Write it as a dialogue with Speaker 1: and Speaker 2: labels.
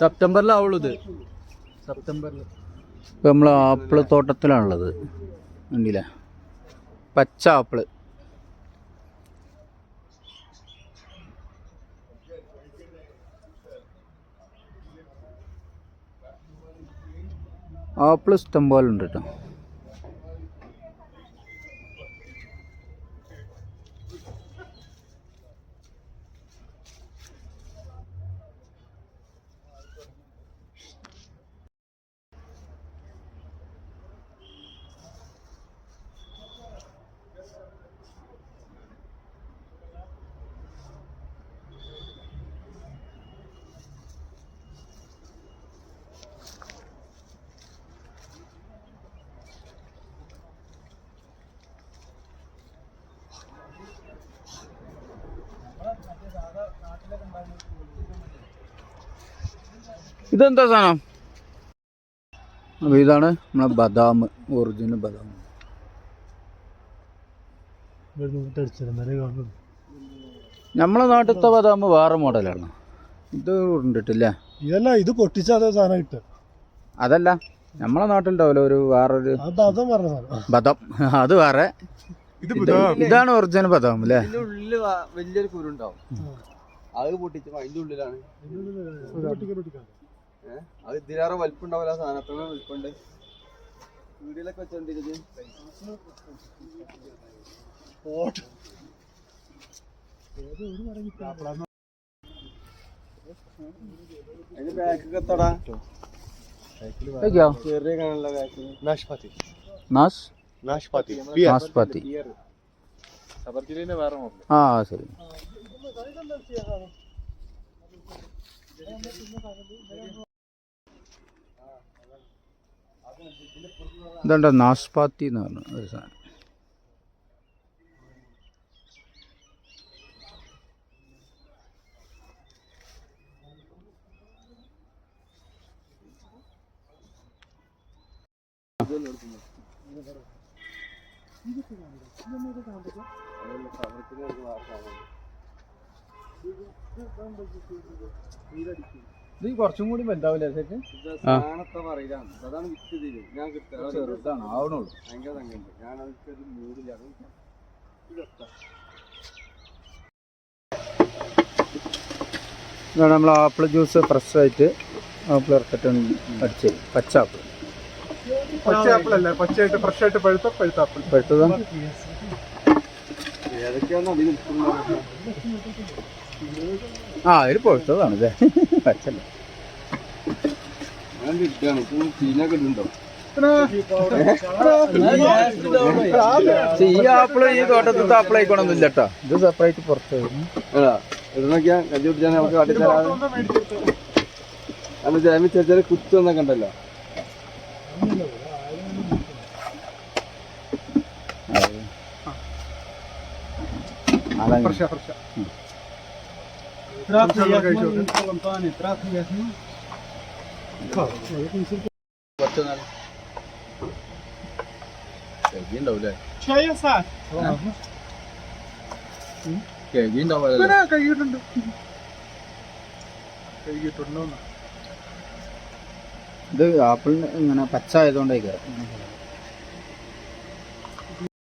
Speaker 1: സെപ്റ്റംബറിലാവുള്ളൂ ഇത്. സെപ്റ്റംബറിൽ ഇപ്പം നമ്മൾ ആപ്പിൾ തോട്ടത്തിലാണുള്ളത്. കണ്ടില്ലേ? പച്ച ആപ്പിൾ. ആപ്പിൾ ഇഷ്ടം പോലെ ഉണ്ട് കേട്ടോ ഇതെന്താ സാധനം? അപ്പോൾ ഇതാണ് നമ്മളെ ബദാം ഒറിജിനൽ ബദാം. നമ്മളെ നാട്ടിലത്തെ ബദാം വേറെ മോഡലാണ്. ഇത് ഉണ്ടിട്ടില്ലേ
Speaker 2: ഇതല്ല ഇത് പൊട്ടിച്ച അതേ സാധനം കിട്ടുക
Speaker 1: അതല്ല നമ്മളെ നാട്ടിലുണ്ടാവല്ലോ ഒരു വേറൊരു ബദാം അതും വേറെ.
Speaker 2: ഇത്
Speaker 1: ഇത് ഇതാണ് ഒറിജിനൽ ബദാം അല്ലേ?
Speaker 3: വലിയൊരു കുരുണ്ടാവും. അത് പൊട്ടിച്ചപ്പോ അതിന്റെ ഉള്ളിലാണ്. ഏഹ് അത് ഇതിലേറെ വലിപ്പം ഉണ്ടാവില്ല ആ സാധനത്തിന് വലിപ്പമുണ്ട് വീടിലൊക്കെ വെച്ചോണ്ടിരിക്കും അതിന്റെ ബാക്കൊക്കെ എത്തടാ
Speaker 1: കഴിക്കോ
Speaker 3: ചെറിയ കാണുള്ള ബാക്ക് നാഷ്?
Speaker 1: ആ ശരി. ഇതുണ്ട് നാസ്പാത്തി എന്ന് പറഞ്ഞു ഒരു സാധനം.
Speaker 3: ഇത് കുറച്ചും കൂടി ബന്ധാവില്ല പറയില്ല അതാണ് വിറ്റ് ഞാൻ കിട്ടുക
Speaker 1: ചെറുതാണ്. ആവണുള്ളൂ.
Speaker 3: ഭയങ്കര തങ്ങുണ്ട് ഞാൻ അതൊരു
Speaker 1: ഇതാണ് നമ്മൾ ആപ്പിൾ ജ്യൂസ് ഫ്രഷ് ആയിട്ട് ആപ്പിൾ ഇറക്കിട്ട് അടിച്ച് പച്ച ആപ്പിൾ.
Speaker 2: പച്ച ആപ്പിൾ അല്ല. പച്ചയായിട്ട് ഫ്രഷ് ആയിട്ട് പഴുത്ത പഴുത്ത ആപ്പിൾ.
Speaker 1: പഴുത്തതാണ്
Speaker 3: ഏതൊക്കെയാന്ന് അതിൽ
Speaker 1: ആ ഒരു പൊഴുത്തതാണ് ഇതേ പച്ചല്ല ഈ ആപ്പിൾ ഈ തോട്ടത്തിൽ ആപ്പിൾ ആയിക്കോണമെന്നില്ല കേട്ടോ ഇത് സെപ്പറേറ്റ് പുറത്ത്.
Speaker 3: കഞ്ചി പിടിച്ചാൽ നമുക്ക് കാട്ടിത്തരാതെ
Speaker 1: ഇത് ആപ്പിളിന് ഇങ്ങനെ പച്ച ആയതുകൊണ്ടേക്കാ